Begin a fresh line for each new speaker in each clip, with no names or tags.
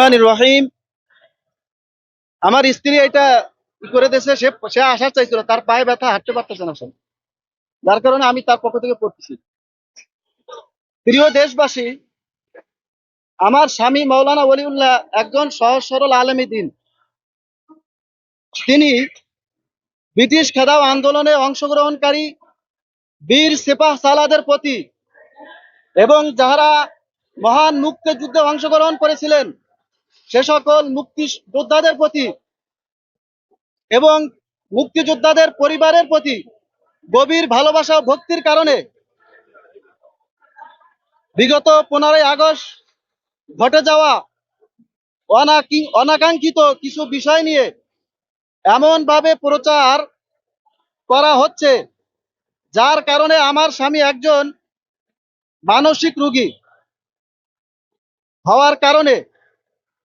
রহিম। আমার স্ত্রী এটা করে দিয়েছে, সে সে আসার চাইছিল, তার পায়ে ব্যথা, হাঁটতে পারতেছে না যার কারণে আমি তার পক্ষ থেকে পড়তেছি। প্রিয় দেশবাসী, আমার স্বামী মৌলানা ওলিউল্লাহ একজন সহজ সরল আলেমী দিন। তিনি ব্রিটিশ খেদাও আন্দোলনে অংশগ্রহণকারী বীর সেপাহ সালাদের প্রতি এবং যাহারা মহান মুক্তিযুদ্ধে অংশগ্রহণ করেছিলেন সে সকল মুক্তি যোদ্ধাদের প্রতি এবং মুক্তিযোদ্ধাদের পরিবারের প্রতি গভীর ভালোবাসা ভক্তির কারণে বিগত পনেরোই আগস্ট ঘটে যাওয়া অনাকি- অনাকাঙ্ক্ষিত কিছু বিষয় নিয়ে এমন ভাবে প্রচার করা হচ্ছে, যার কারণে আমার স্বামী একজন মানসিক রোগী হওয়ার কারণে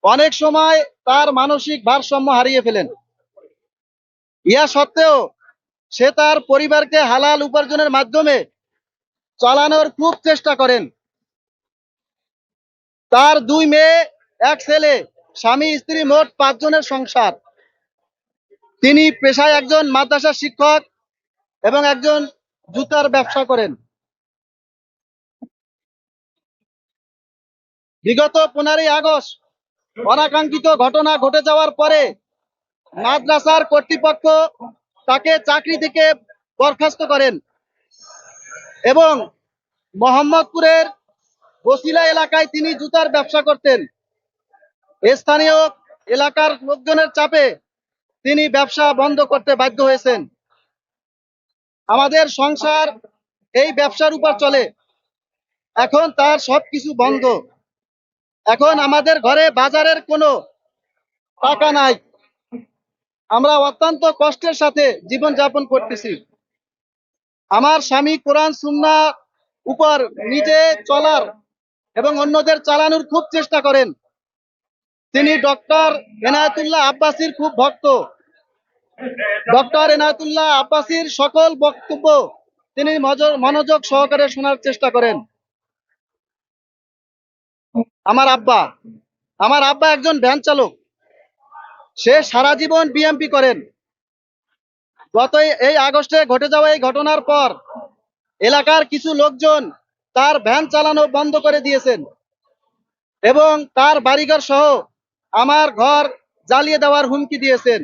অনেক সময় তার মানসিক ভারসাম্য হারিয়ে ফেলেন। ইয়া সত্ত্বেও সে তার পরিবারকে হালাল উপার্জনের মাধ্যমে চালানোর খুব চেষ্টা করেন। তার দুই মেয়ে, এক ছেলে, স্বামী, স্ত্রী মোট পাঁচজনের সংসার। তিনি পেশায় একজন মাদ্রাসা শিক্ষক এবং একজন জুতার ব্যবসা করেন। বিগত পনেরোই আগস্ট অনাকাঙ্ক্ষিত ঘটনা ঘটে যাওয়ার পরে মাদ্রাসার কর্তৃপক্ষ তাকে চাকরি থেকে বরখাস্ত করেন এবং মোহাম্মদপুরের বসিলা এলাকায় তিনি জুতার ব্যবসা করতেন। স্থানীয় এলাকার লোকজনের চাপে তিনি ব্যবসা বন্ধ করতে বাধ্য হয়েছেন। আমাদের সংসার এই ব্যবসার উপর চলে। এখন তার সবকিছু বন্ধ। এখন আমাদের ঘরে বাজারের কোনো টাকা নাই। আমরা অত্যন্ত কষ্টের সাথে জীবন যাপন করতেছি। আমার স্বামী কোরআন, সুন্না উপর নিজে চলার এবং অন্যদের চালানোর খুব চেষ্টা করেন। তিনি ডক্টর এনায়তুল্লাহ আব্বাসির খুব ভক্ত। ডক্টর এনায়তুল্লাহ আব্বাসির সকল বক্তব্য তিনি মনোযোগ সহকারে শোনার চেষ্টা করেন। আমার আব্বা আমার আব্বা একজন ভ্যান চালক। সে সারা জীবন বিএমপি করেন। গত এই- আগস্টে ঘটে যাওয়া এই ঘটনার পর এলাকার কিছু লোকজন তার ভ্যান চালানো বন্ধ করে দিয়েছেন এবং তার বাড়িঘর সহ আমার ঘর জ্বালিয়ে দেওয়ার হুমকি দিয়েছেন।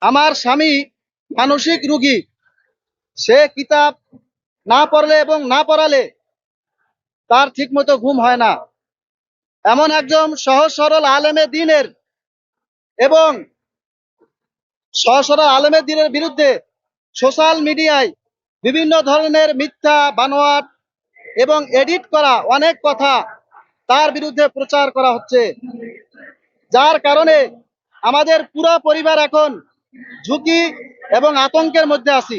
আমার স্বামী মানসিক রুগী। সে কিতাব না পড়লে এবং না পড়ালে তার ঠিকমতো ঘুম হয় না। এমন একজন সহজ সরল আলেমে দিনের এবং সহজ সরল আলেমে দিনের বিরুদ্ধে সোশ্যাল মিডিয়ায় বিভিন্ন ধরনের মিথ্যা, বানোয়াট এবং এডিট করা অনেক কথা তার বিরুদ্ধে প্রচার করা হচ্ছে। যার কারণে আমাদের পুরো পরিবার এখন ঝুঁকি এবং আতঙ্কের মধ্যে আছি।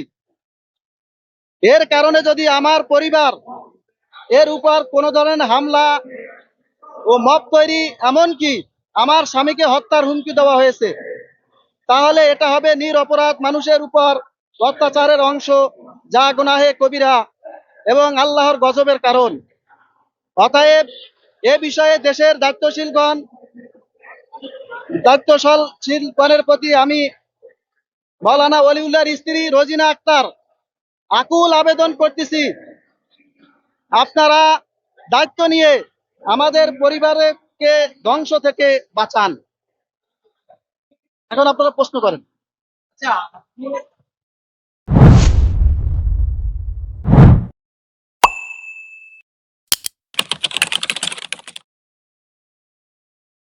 এর কারণে যদি আমার পরিবার এর উপর কোনো ধরনের হামলা ও মব তৈরি এমনকি আমার স্বামীকে হত্যার হুমকি দেওয়া হয়েছে। তাহলে এটা হবে নিরপরাধ মানুষের উপর অত্যাচারের অংশ, যা গুনাহে কবিরা এবং আল্লাহর গজবের কারণ। অতএব এ বিষয়ে দেশের দায়িত্বশীলগণ, দায়িত্বশীলগণের প্রতি আমি মৌলানা অলিউল্লাহর স্ত্রী রোজিনা আক্তার আকুল আবেদন করতেছি। আপনারা দায়িত্ব নিয়ে আমাদের পরিবারকে ধ্বংস থেকে বাঁচান। এখন আপনারা প্রশ্ন করেন।
আচ্ছা